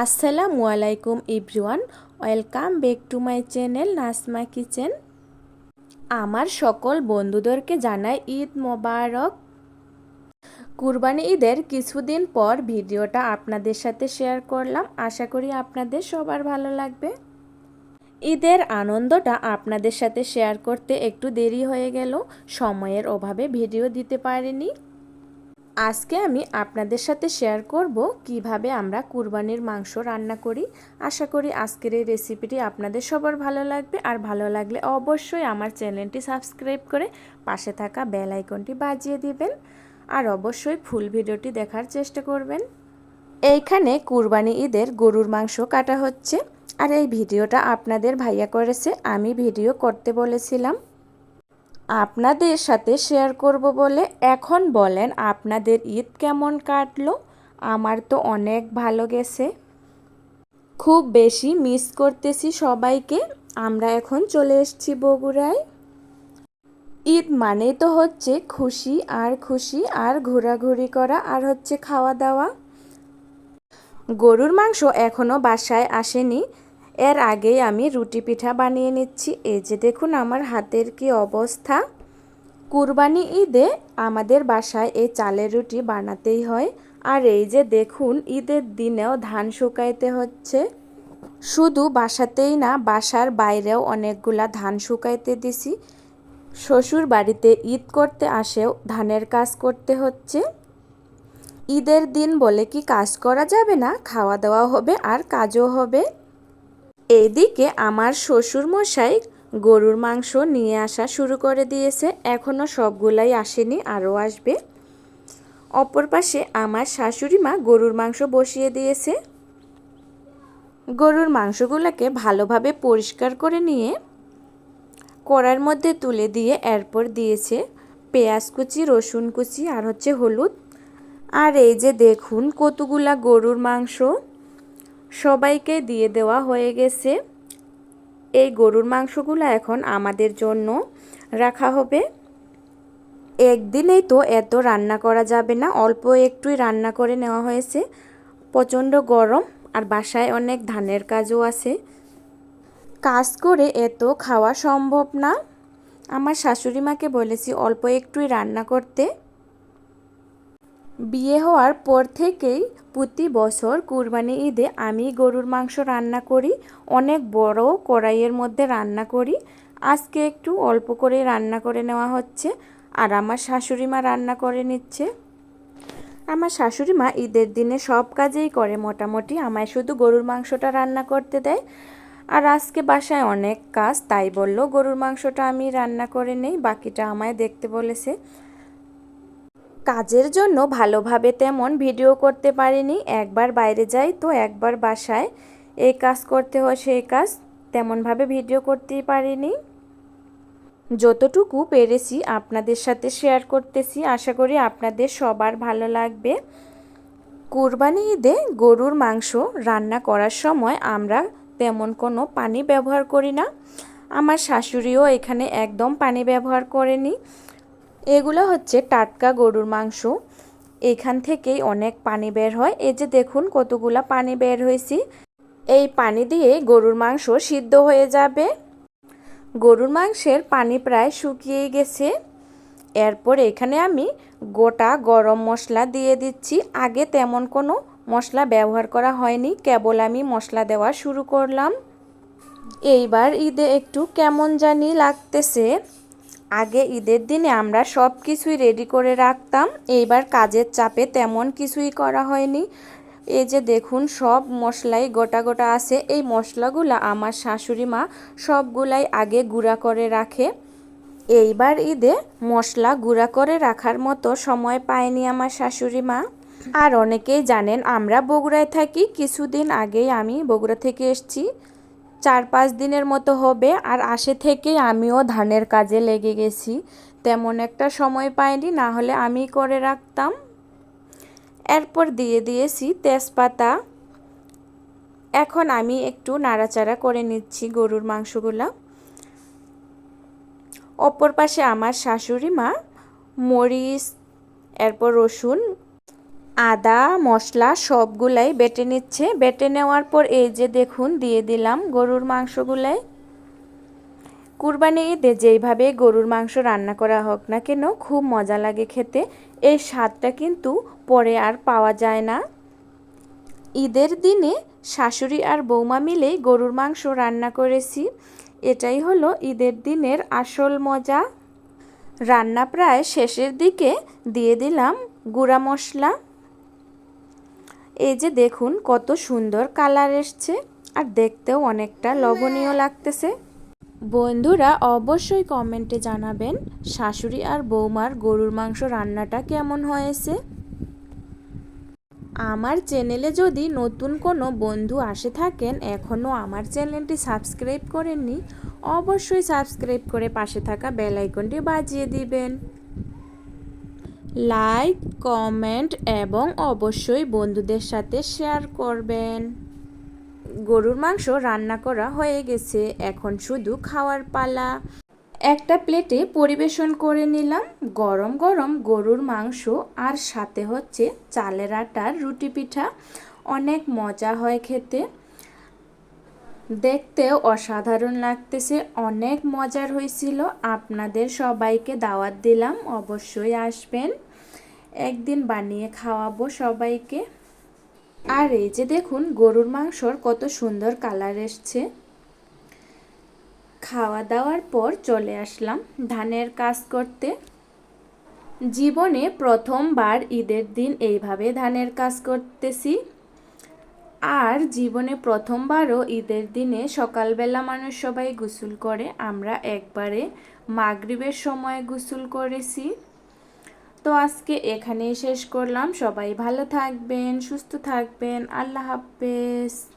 আসসালামু আলাইকুম everyone welcome back to my channel Nasma kitchen. আমার সকল বন্ধুদেরকে জানাই ঈদ মোবারক। কুরবানি ঈদের কিছুদিন পর ভিডিওটা আপনাদের সাথে শেয়ার করলাম। আশা করি আপনাদের সবার ভালো লাগবে। ঈদের আনন্দটা আপনাদের সাথে শেয়ার করতে একটু দেরি হয়ে গেল। সময়ের অভাবে ভিডিও দিতে পারিনি। আজকে আমি আপনাদের সাথে শেয়ার করব কীভাবে আমরা কুরবানির মাংস রান্না করি। আশা করি আজকের এই রেসিপিটি আপনাদের সবার ভালো লাগবে। আর ভালো লাগলে অবশ্যই আমার চ্যানেলটি সাবস্ক্রাইব করে পাশে থাকা বেল আইকনটি বাজিয়ে দিবেন। আর অবশ্যই ফুল ভিডিওটি দেখার চেষ্টা করবেন। এইখানে কুরবানি ঈদের গরুর মাংস কাটা হচ্ছে। আর এই ভিডিওটা আপনাদের ভাইয়া করেছে। আমি ভিডিও করতে বলেছিলাম। আপনাদের সাথে শেয়ার করব বলে এখন বলেন আপনাদের ঈদ কেমন কাটলো? আমার তো অনেক ভালো গেছে। খুব বেশি মিস করতেছি সবাইকে। আমরা এখন চলে এসেছি বগুড়ায়। ঈদ মানেই তো হচ্ছে খুশি আর খুশি আর ঘোরাঘুরি করা আর হচ্ছে খাওয়া দাওয়া। গরুর মাংস এখনও বাসায় আসেনি। এর আগেই আমি রুটি পিঠা বানিয়ে নিচ্ছি। এই যে দেখুন আমার হাতের কি অবস্থা। কুরবানি ঈদে আমাদের বাসায় এই চালের রুটি বানাতেই হয়। আর এই যে দেখুন, ঈদের দিনেও ধান শুকাইতে হচ্ছে। শুধু বাসাতেই না, বাসার বাইরেও অনেকগুলা ধান শুকাইতে দিছি। শ্বশুর বাড়িতে ঈদ করতে আসেও ধানের কাজ করতে হচ্ছে। ঈদের দিন বলে কি কাজ করা যাবে না? খাওয়া দাওয়া হবে আর কাজও হবে। এইদিকে আমার শ্বশুর মশাই গরুর মাংস নিয়ে আসা শুরু করে দিয়েছে। এখনও সবগুলাই আসেনি, আরও আসবে। অপর পাশে আমার শাশুড়ি মা গরুর মাংস বসিয়ে দিয়েছে। গরুর মাংসগুলোকে ভালোভাবে পরিষ্কার করে নিয়ে কড়ার মধ্যে তুলে দিয়ে এরপর দিয়েছে পেঁয়াজ কুচি, রসুন কুচি আর হচ্ছে হলুদ। আর এই যে দেখুন কতগুলা গরুর মাংস। সবাইকে দিয়ে দেওয়া হয়ে গেছে। এই গরুর মাংসগুলো এখন আমাদের জন্য রাখা হবে। একদিনেই তো এত রান্না করা যাবে না, অল্প একটুই রান্না করে নেওয়া হয়েছে। প্রচণ্ড গরম আর বাসায় অনেক ধানের কাজও আছে। কাজ করে এত খাওয়া সম্ভব না। আমার শাশুড়ি মাকে বলেছি অল্প একটুই রান্না করতে। বিয়ে হওয়ার পর থেকেই প্রতি বছর কুরবানি ঈদে আমি গরুর মাংস রান্না করি, অনেক বড় কড়াইয়ের মধ্যে রান্না করি। আজকে একটু অল্প করে রান্না করে নেওয়া হচ্ছে। আর আমার শাশুড়ি মা রান্না করে নিচ্ছে। আমার শাশুড়ি মা ঈদের দিনে সব কাজেই করে মোটামুটি, আমায় শুধু গরুর মাংসটা রান্না করতে দেয়। আর আজকে বাসায় অনেক কাজ, তাই বলল গরুর মাংসটা আমি রান্না করে নেই, বাকিটা আমায় দেখতে বলেছে। কাজের জন্য ভালোভাবে তেমন ভিডিও করতে পারিনি। একবার বাইরে যাই তো একবার বাসায়। এই কাজ করতে হয় সেই কাজ। তেমনভাবে ভিডিও করতেই পারিনি। যতটুকু পেরেছি আপনাদের সাথে শেয়ার করতেছি। আশা করি আপনাদের সবার ভালো লাগবে। কুরবানি ঈদে গরুর মাংস রান্না করার সময় আমরা তেমন কোনো পানি ব্যবহার করি না। আমার শাশুড়িও এখানে একদম পানি ব্যবহার করেনি। এগুলো হচ্ছে টাটকা গরুর মাংস। এখান থেকেই অনেক পানি বের হয়। এই যে দেখুন কতগুলা পানি বের হয়েছি। এই পানি দিয়ে গরুর মাংস সিদ্ধ হয়ে যাবে। গরুর মাংসের পানি প্রায় শুকিয়ে গেছে। এরপর এখানে আমি গোটা গরম মশলা দিয়ে দিচ্ছি। আগে তেমন কোনো মশলা ব্যবহার করা হয়নি। কেবল আমি মশলা দেওয়া শুরু করলাম। এইবার ঈদে একটু কেমন জানি লাগতেছে। আগে ঈদের দিনে আমরা সব কিছুই রেডি করে রাখতাম, এইবার কাজের চাপে তেমন কিছুই করা হয়নি। এই যে দেখুন, সব মশলাই গোটা গোটা আছে, এই মশলাগুলো আমার শাশুড়ি মা সবগুলাই আগে গুঁড়া করে রাখে। এইবার ঈদে মশলা গুঁড়া করে রাখার মতো সময় পায়নি আমার শাশুড়ি মা। আর অনেকেই জানেন, আমরা বগুড়ায় থাকি, কিছুদিন আগেই আমি বগুড়া থেকে এসছি। চার পাঁচ দিনের মতো হবে আর আসে থেকেই আমিও ধানের কাজে লেগে গেছি। তেমন একটা সময় পাইনি, না হলে আমি করে রাখতাম। এরপর দিয়ে দিয়েছি তেজপাতা। এখন আমি একটু নাড়াচাড়া করে নিচ্ছি গরুর মাংসগুলো। অপর পাশে আমার শাশুড়ি মা, মরিচ, এরপর রসুন আদা, মশলা সবগুলাই বেটে নিচ্ছে। বেটে নেওয়ার পর এই যে দেখুন, দিয়ে দিলাম গরুর মাংসগুলাই। কুরবানি ঈদে যেইভাবে গরুর মাংস রান্না করা হোক না কেন, খুব মজা লাগে খেতে। এই স্বাদটা কিন্তু পরে আর পাওয়া যায় না। ঈদের দিনে শাশুড়ি আর বৌমা মিলে গরুর মাংস রান্না করেছি। এটাই হলো ঈদের দিনের আসল মজা। রান্না প্রায় শেষের দিকে দিয়ে দিলাম গুঁড়া মশলা। এই যে দেখুন, কত সুন্দর কালার এসছে। আর দেখতেও অনেকটা লবণীয় লাগতেছে। বন্ধুরা, অবশ্যই কমেন্টে জানাবেন শাশুড়ি আর বৌমার গরুর মাংস রান্নাটা কেমন হয়েছে। আমার চ্যানেলে যদি নতুন কোনো বন্ধু আসে থাকেন এখনও আমার চ্যানেলটি সাবস্ক্রাইব করেননি, অবশ্যই সাবস্ক্রাইব করে পাশে থাকা বেল আইকনটি বাজিয়ে দিবেন। লাইক, কমেন্ট এবং অবশ্যই বন্ধুদের সাথে শেয়ার করবেন। গরুর মাংস রান্না করা হয়ে গেছে, এখন শুধু খাওয়ার পালা। একটা প্লেটে পরিবেশন করে নিলাম। গরম গরম গরুর মাংস, আর সাথে হচ্ছে চালের আটার রুটি পিঠা। অনেক মজা হয় খেতে। দেখতেও অসাধারণ লাগতেছে। অনেক মজার হয়েছিল। আপনাদের সবাইকে দাওয়াত দিলাম। অবশ্যই আসবেন। একদিন বানিয়ে খাওয়াবো সবাইকে। আর এই যে দেখুন, গরুর মাংসর কত সুন্দর কালার এসছে। খাওয়া দাওয়ার পর চলে আসলাম ধানের কাজ করতে। জীবনে প্রথমবার ঈদের দিন এইভাবে ধানের কাজ করতেছি। আর জীবনে প্রথমবারও ঈদের দিনে সকালবেলা মানুষ সবাই গোসল করে, আমরা একবারে মাগরিবের সময় গোসল করেছি। তো আজকে এখানেই শেষ করলাম। সবাই ভালো থাকবেন, সুস্থ থাকবেন। আল্লাহ হাফেজ।